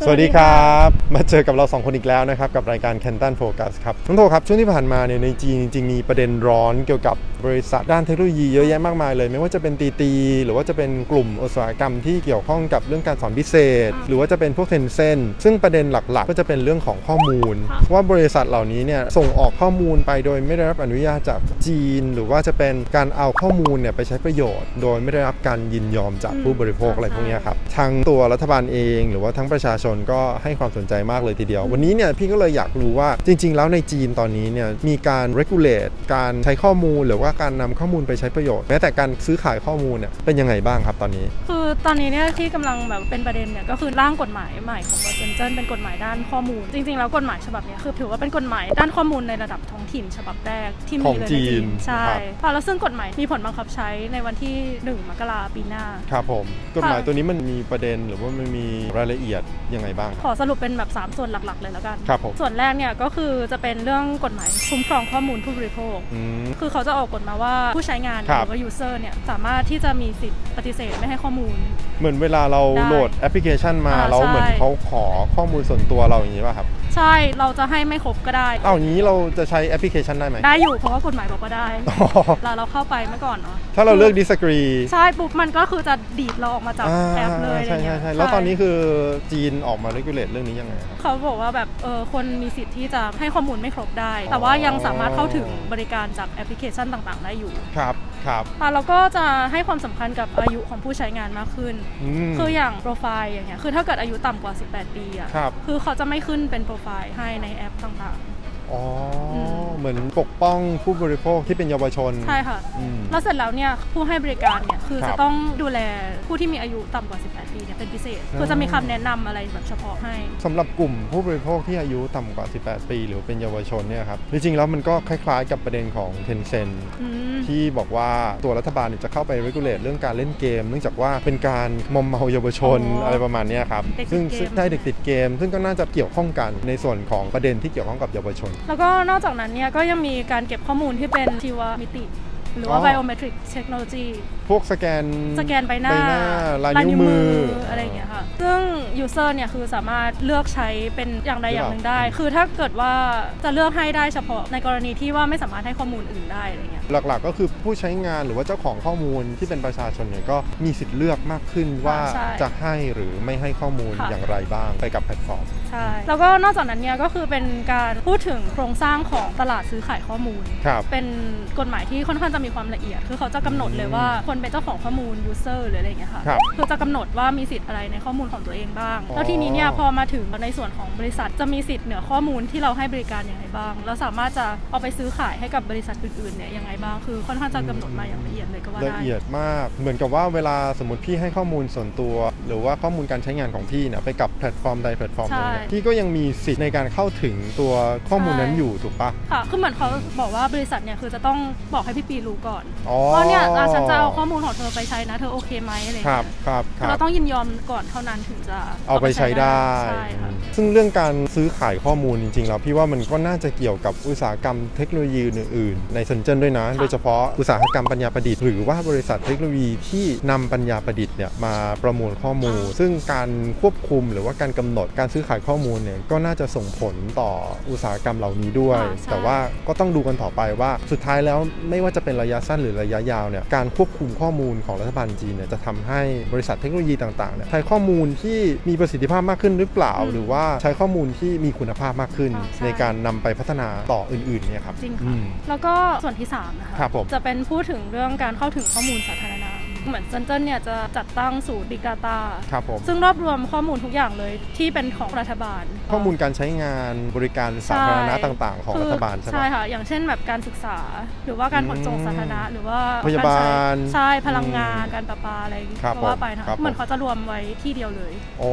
สวัสดีครับ มาเจอกับเราสองคนอีกแล้วนะครับ กับรายการ Canton Focus ครับน้องโทครับช่วงที่ผ่านมาเนี่ยในจีนจริงๆมีประเด็นร้อนเกี่ยวกับบริษัทด้านเทคโนโลยีเยอะแยะมากมายเลย ไม่ว่าจะเป็นตีตีหรือว่าจะเป็นกลุ่มอุตสาหกรรมที่เกี่ยวข้องกับเรื่องการสอนพิเศษ หรือว่าจะเป็นพวกเทนเซนซึ่งประเด็นหลักๆ ก็จะเป็นเรื่องของข้อมูล ว่าบริษัทเหล่านี้เนี่ยส่งออกข้อมูลไปโดยไม่ได้รับอนุญาตจากจีน หรือว่าจะเป็นการเอาข้อมูลเนี่ยไปใช้ประโยชน์ โดยไม่ได้รับการยินยอมจากผู้บริโภคอะไรพวกนี้ครับทั้งตัวรัฐบาลเอง หรือว่าทั้งประชาชนก็ให้ความสนใจมากเลยทีเดียว วันนี้เนี่ยพี่ก็เลยอยากรู้ว่าจริง ๆ แล้วในจีนตอนนี้เนี่ยมีการ regulate การใช้ข้อมูลหรือว่าการนำข้อมูลไปใช้ประโยชน์แม้แต่การซื้อขายข้อมูลเนี่ยเป็นยังไงบ้างครับตอนนี้คือ ตอนนี้เนี่ยที่กำลังแบบเป็นประเด็นเนี่ยก็คือร่างกฎหมายใหม่ของเบอร์เซนเจนเป็นกฎหมายด้านข้อมูล จริง ๆ แล้วกฎหมายฉบับเนี้ยคือถือว่าเป็นกฎหมายด้านข้อมูลในระดับท้องถิ่นฉบับแรกที่ขมีองเลยในจีจีนนใช่ครับค่ะแล้วซึ่งกฎหมายมีผลบังคับใช้ในวันที่ 1 มกราปีหน้าครับผมกฎหมายตัวนี้มันมีประเด็นหรือว่ามันมีรายละเอียดยังไงบ้าง ขอสรุปเป็นแบบ 3 ส่วนหลัก ๆ เลยแล้วกันครับผมส่วนแรกเนี่ยก็คือจะเป็นเรื่องกฎหมายคุ้มครองข้อมูลผู้บริโภคอืมคือเขาจะออกกฎมาว่าผู้ใช้งานหครับรือว่า user เนี่ยสามารถที่จะมีสิทธิ์ปฏิเสธไม่ให้ข้อมูลเหมือนเวลาเราได้โหลดแอปพลิเคชันมาอ่าแล้วเหมือนใช่ เขาขอข้อมูลส่วนตัวเราอย่างนี้ป่ะครับใช่เราจะให้ไม่ครบก็ได้ เอาอย่างนี้เราจะใช้แอปพลิเคชันได้ไหมได้อยู่เพราะว่ากฎหมายบอกว่าได้อ๋อเราเราเข้าไปเมื่อก่อนเนาะถ้าเราเลือก disagree ใช่ปุ๊บมันก็คือจะดีดเราออกมาจากอ่าแอปเลยอะไรใช่เงี้ใช่ยใช่แล้วตอนนี้คือจีนออกมา regulate เรื่องนี้ยังไงครับ เขาบอกว่าแบบเออคนมีสิทธิ์ที่จะให้ข้อมูลไม่ครบได้ แต่ว่ายังสามารถเข้าถึงบริการจากแอปพลิเคชันต่างๆ ได้อยู่ ครับ ครับอะแล้วก็จะให้ความสำคัญกับอายุของผู้ใช้งานมากขึ้น ม คืออย่างโปรไฟล์อย่างเงี้ยคือถ้าเกิดอายุต่ำกว่า 18 ปีอะครับ คือเขาจะไม่ขึ้นเป็นโปรไฟล์ให้ในแอปต่าง อ๋ออม เหมือนปกป้องผู้บริโภคที่เป็นเยาวชนๆใช่ค่ะ อืม แล้วเสร็จแล้วเนี่ยผู้ให้บริการเนี่ยคือครับจะต้องดูแลผู้ที่มีอายุต่ำกว่า 18 ปีเนี่ยเป็นพิเศษคือจะมีคำแนะนำอะไรแบบเฉพาะให้ สำหรับกลุ่มผู้บริโภคที่อายุต่ำกว่า 18 ปี หรือเป็นเยาวชนเนี่ยครับจริงๆแล้วมันก็คล้ายๆกับประเด็นของ Tencent อืม ที่บอกว่าตัวรัฐบาลเนี่ยจะเข้าไป regulate เรื่องการเล่นเกม เนื่องจากว่าเป็นการมอมเมาเยาวชนอ๋อออะไรประมาณเนี้ยครับเด็กติดซึ่งเกม ซึ่งได้เด็กติดเกม ซึ่งก็น่าจะเกี่ยวข้องกันในส่วนของประเด็นที่เกี่ยวข้องกับเยาวชนแล้วก็นอกจากนั้นเนี่ยก็ยังมีการเก็บข้อมูลที่เป็นชีวมิติ หรือว่า อ๋อ biometric technology พวกสแกนสแกนใบหน้าลายนิ้วมือ อะไรอย่างเงี้ยค่ะ ซึ่ง user เนี่ยคือสามารถเลือกใช้เป็นอย่างใดอย่างหนึ่งได้หรือเปล่าคือถ้าเกิดว่าจะเลือกให้ได้เฉพาะในกรณีที่ว่าไม่สามารถให้ข้อมูลอื่นได้อะไรเงี้ยหลักๆ ก็คือผู้ใช้งานหรือว่าเจ้าของข้อมูลที่เป็นประชาชนเนี่ยก็มีสิทธิ์เลือกมากขึ้นว่าใช่จะให้หรือไม่ให้ข้อมูลค่ะ อย่างไรบ้างไปกับแพลตฟอร์ม ใช่แล้วก็นอกจากนั้นเนี่ยก็คือเป็นการพูดถึงโครงสร้างของตลาดซื้อขายข้อมูล ครับ เป็นกฎหมายที่ค่อนข้างจะมีความละเอียด คือเขาจะกำหนดเลยว่าคนเป็นเจ้าของข้อมูล user หรืออะไรอย่างเงี้ยค่ะครับคือจะกำหนดว่ามีสิทธิ์อะไรในข้อมูลของตัวเองบ้าง อ๋อ แล้วทีนี้เนี่ยพอมาถึงในส่วนของบริษัทจะมีสิทธิ์เหนือข้อมูลที่เราให้บริการอย่างไรบ้าง แล้วสามารถจะเอาไปซื้อขายให้กับบริษัทอื่นๆเนี่ยยังไงบ้างคือค่อนข้างจะกำหนดมาอย่างละเอียดเลยก็ว่าละได้ เอียดมาก เหมือนกับว่าเวลาสมมติพี่ให้ข้อมูลส่วนตัว หรือว่าข้อมูลการใช้งานของพี่เนี่ยไปกับแพลตฟอร์มใดแพลตฟอร์มหนึ่งเนี่ยใช่พี่ก็ยังมีสิทธิ์ในการเข้าถึงตัวข้อมูลนั้นใช่ อยู่ถูกปะค่ะคือเหมือนเขาบอกว่าบริษัทเนี่ยคือจะต้องบอกให้พี่ปีรู้ก่อนอ๋อว่าเนี่ยอะฉันจะเอาข้อมูลของเธอไปใช้นะเธอโอเคไหมอะไรอย่างครับเงี้ยครับคคือรัเราบ ต้องยินยอมก่อนเท่านั้นถึงจะเอาไปใช้ได้ ใช่ค่ะ ซึ่งเรื่องการซื้อขายข้อมูลจริงๆแล้วพี่ว่ามันก็น่าจะเกี่ยวกับอุตสาหกรรมเทคโนโลยีอื่นๆ ในเซินเจิ้นด้วยนะค่ะโดยเฉพาะอุตสาหกรรมปัญญาประดิษฐ์หรือว่าบริษัทเทคโนโลยีที่นำปัญญาประดิษฐ์เนี่ยมาประมวลข้อมูล ซึ่งการควบคุมหรือว่าการกำหนดการซื้อขายข้อมูลเนี่ยก็น่าจะส่งผลต่ออุตสาหกรรมเหล่านี้ด้วยอ่าใช่แต่ว่าก็ต้องดูกันต่อไปว่าสุดท้ายแล้วไม่ว่าจะเป็นระยะสั้นหรือระยะยาวเนี่ยการควบคุมข้อมูลของรัฐบาลจีนเนี่ยจะทำให้บริษัทเทคโนโลยีต่างๆเนี่ยใช้ข้อมูลที่มีประสิทธิภาพมากขึ้นหรือเปล่าอืมหรือว่าใช้ข้อมูลที่มีคุณภาพมากขึ้นอ่าใช่ในการนำไปพัฒนาต่ออื่นๆเนี่ยครับจริงอืค่ะมแล้วก็ส่วนที่3นะคะครับผมจะเป็นพูดถึงเรื่องการเข้าถึงข้อมูลสาธารณะเหมือนเซนเจนเนี่ยจะจัดตั้งศูนย์ Big Data ครับผมซึ่งรวบรวมข้อมูลทุกอย่างเลยที่เป็นของรัฐบาล ข้อมูลการใช้งานบริการสาธารณะใช่ต่าง ๆ ของรัฐบาลใช่ไหมใช่ค่ะ อย่างเช่นแบบการศึกษา หรือว่าการขนส่งอืมสาธารณะ หรือว่าพยาบาลกรใช้ใช่พลังงานการประปาอะไรครับก็ว่าไปนะผมครับเหมือนเขาจะรวมไว้ที่เดียวเลย โอ้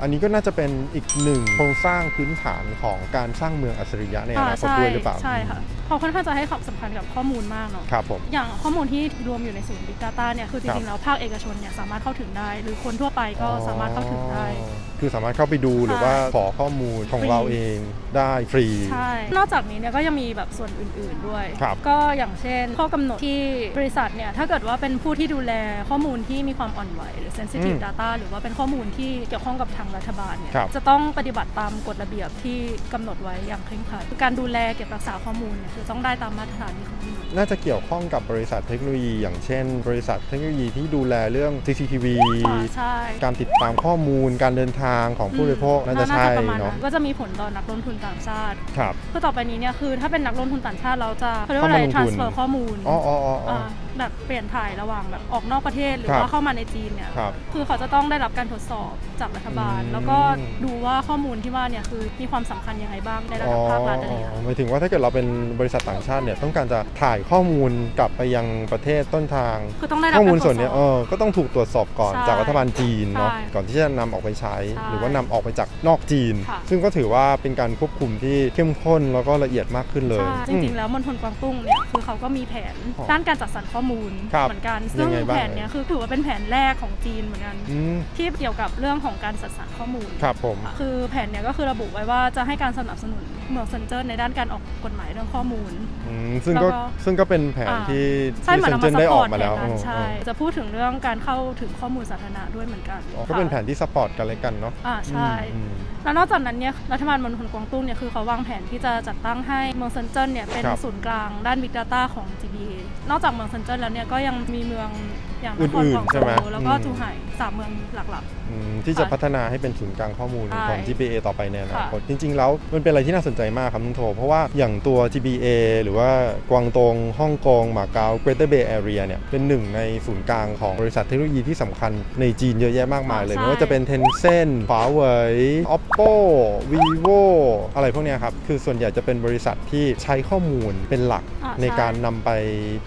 อันนี้ก็น่าจะเป็นอีกหนึ่งโครงสร้างพื้นฐานของการสร้างเมืองอัจฉริยะในอนาคตใช่ด้วยหรือเปล่าใช่ค่ะ เขาค่อนข้างจะให้ความสำคัญกับข้อมูลมากเนาะ ครับผม อย่างข้อมูลที่รวมอยู่ในศูนย์ Big Data เนี่ย คือจริงๆ แล้วภาคเอกชนเนี่ยสามารถเข้าถึงได้ หรือคนทั่วไปก็สามารถเข้าถึงได้ อ๋อ คือสามารถเข้าไปดูหรือว่าขอข้อมูลของฟรีเราเองได้ฟรี ใช่ นอกจากนี้เนี่ยก็ยังมีแบบส่วนอื่น ๆด้วยครับก็อย่างเช่น ข้อกำหนดที่บริษัทเนี่ยถ้าเกิดว่าเป็นผู้ที่ดูแลข้อมูลที่มีความอ่อนไหวหรือ sensitive อืม data หรือว่าเป็นข้อมูลที่เกี่ยวข้องกับทางรัฐบาลเนี่ยครับจะต้องปฏิบัติตามกฎระเบียบที่กำหนดไว้อย่างเคร่งครัดคือการดูแลเก็บรักษาข้อมูลเนี่ยคือต้องได้ตามมาตรฐานที่เขามีน่าจะเกี่ยวข้องกับบริษัทเทคโนโลยี อย่างเช่น บริษัทเทคโนโลยีที่ดูแลเรื่อง CCTV อ่าใช่การติดตามข้อมูลการเดินทางของผู้บริโภคน่าจะใช่ประมาณเนาะก็จะมีผลต่อนักลงทุนต่างชาติครับคือต่อไปนี้เนี่ยคือถ้าเป็นนักลงทุนต่างชาติเราจะเขาเรียกว่าอะไรเข้ามาลงทุน transfer ข้อมูลอ๋ออ๋ออ๋ออ๋อา แบบเปลี่ยนถ่ายระหว่างแบบออกนอกประเทศหรือครับว่าเข้ามาในจีนเนี่ยครับคือเขาจะต้องได้รับการทดสอบจากรัฐบาล อืม แล้วก็ดูว่าข้อมูลที่ว่าเนี่ยคือมีความสำคัญยังไงบ้างในระดับภาครัฐอะไรอย่างเงี้ยหมายถึงว่าถ้าเกิดเราเป็นบริษัทต่างชาติเนี่ยต้องการจะถ่ายข้อมูลกลับไปยังประเทศต้นทาง คือต้องได้รับข้อมูลการตรส่ววนจสเนี้ยอบเออก็ต้องถูกตรวจสอบก่อนใช่จากรัฐบาลจีนเนาะใช่ก่อนที่จะนำออกไปใช้ ใช่หรือว่านำออกไปจากนอกจีน ค่ะ ซึ่งก็ถือว่าเป็นการควบคุมที่เข้มข้นแล้วก็ละเอียดมากขึ้นเลยใช่จริงๆ แล้วมณฑลกวางตุ้งเนี่ยคือเขาก็มีแผนอ๋อด้านการจัดสรรข้อมูลครับเหมือนกัน ซึ่งยังไงบ้างแผนเนี้ยคือถือว่าเป็นแผนแรกของจีนเหมือนกัน อืม ที่เกี่ยวกับเรื่องของการจัดสรรข้อมูล ครับผม คือแผนเนี้ยก็คือระบุไว้ว่าจะให้การสนับสนุนเมืองเซนเจอร์ในด้านการออกกฎหมายเรื่องข้อมูล อืมซึ่งก็แล้วก็ ซึ่งก็เป็นแผนอ่าที่ใช่ที่เหมือเซนนเอาเจมานซัได้พอพออร์กตมาแผแล้นวนั้นอ๋อใช่อ๋อจะพูดถึงเรื่องการเข้าถึงข้อมูลสาธารณะด้วยเหมือนกันอ๋อก็เป็นแผค่ะนที่ซัพพอร์ตกันและกันเนาะอ่าใช่ อืม แล้วนอกจากนั้นเนี่ยรัฐบาลมณฑลกวางตุ้งเนี่ยคือเขาวางแผนที่จะจัดตั้งให้เมืองเซนเจิ้นเนี่ยเป็นครับ ศูนย์กลางด้าน Big Data ของ GBA นอกจากเมืองเซนเจิ้นแล้วเนี่ยก็ยังมีเมืองอย่างนครอื่นๆกวางใช่โจไหมวแล้วก็อืม จูไห่สามเมืองหลัก อืมที่จะค่ะพัฒนาให้เป็นศูนย์กลางข้อมูลใช่ของ GBA ต่อไปในอนาคตค่ะจริง ๆ แล้วมันเป็นอะไรที่น่าสนใจมากครับนุ้งโท เพราะว่าอย่างตัว GBA หรือว่ากวางตงฮ่องกงหมาเก๊า Greater Bay Area เนี่ยเป็นหนึ่งในศูนย์กลางของบริษัทเทคโนโลยีที่สำคัญในจีนเยอะแยะมากมายเลย ใช่ ไม่ว่าจะเป็น Tencent Huawei Oppo Vivo อะไรพวกเนี้ยครับ คือส่วนใหญ่จะเป็นบริษัทที่ใช้ข้อมูลเป็นหลักอ่าในใช่ การนำไป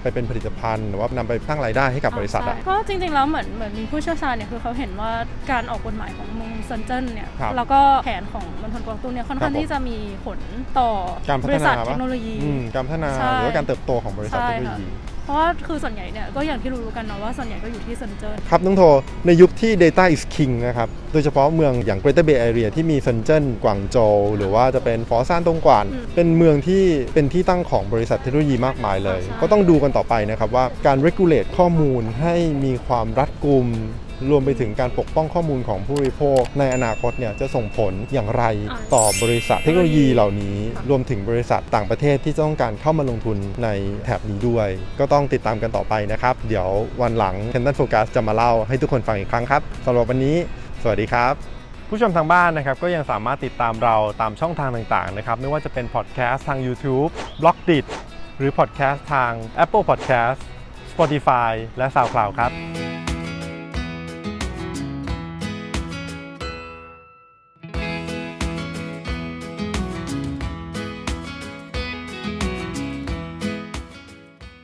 ไปเป็นผลิตภัณฑ์ หรือว่านำไปสร้างรายได้ให้กับบริษัทอะใช่ก็จริงๆ แล้วเหมือนเหมือนมีผู้เชี่ยวชาญเนี่ยคือเขาเห็นว่าการออกกฎหมายของเมืองเซนเจิ้นเนี่ยครับแล้วก็แผนของมณฑลกวางตุ้งเนี่ยค่อนข้างครับผมที่จะมีผลต่อการพับฒริษันาทเทคโนโลยี อืมการพัฒนาใช่ หรือว่าการเติบโตของบริษัทใช่เทคโนโลค่ะยี เพราะว่าคือส่วนใหญ่เนี่ยก็อย่างที่รู้ๆกันเนาะว่าส่วนใหญ่ก็อยู่ที่เซนเจิ้น ครับน้องโทในยุคที่ Data is King นะครับ โดยเฉพาะเมืองอย่าง Greater Bay Area ที่มีเซินเจิ้นกวางโจวหรือว่าจะเป็นฟอซานตงกวาน อืมเป็นเมืองที่เป็นที่ตั้งของบริษัทเทคโนโลยีมากมายเลย ใช่ ก็ต้องดูกันต่อไปนะครับว่าการ regulate ข้อมูลให้มีความรัดกุม รวมไปถึงการปกป้องข้อมูลของผู้บริโภค ในอนาคตเนี่ยจะส่งผลอย่างไรต่อบริษัทเทคโนโลยีเหล่านี้ รวมถึงบริษัทต่างประเทศที่ต้องการเข้ามาลงทุนในแถบนี้ด้วย ก็ต้องติดตามกันต่อไปนะครับ เดี๋ยววันหลัง c a n d o n Focus จะมาเล่าให้ทุกคนฟังอีกครั้งครับสำหรับวันนี้ สวัสดีครับ ผู้ชมทางบ้านนะครับก็ยังสามารถติดตามเราตามช่องทางต่างๆนะครับไม่ว่าจะเป็นพอดแคสต์ทาง YouTube b l o g d i t หรือพอดแคสต์ทาง Apple Podcast Spotify และ SoundCloud ครับ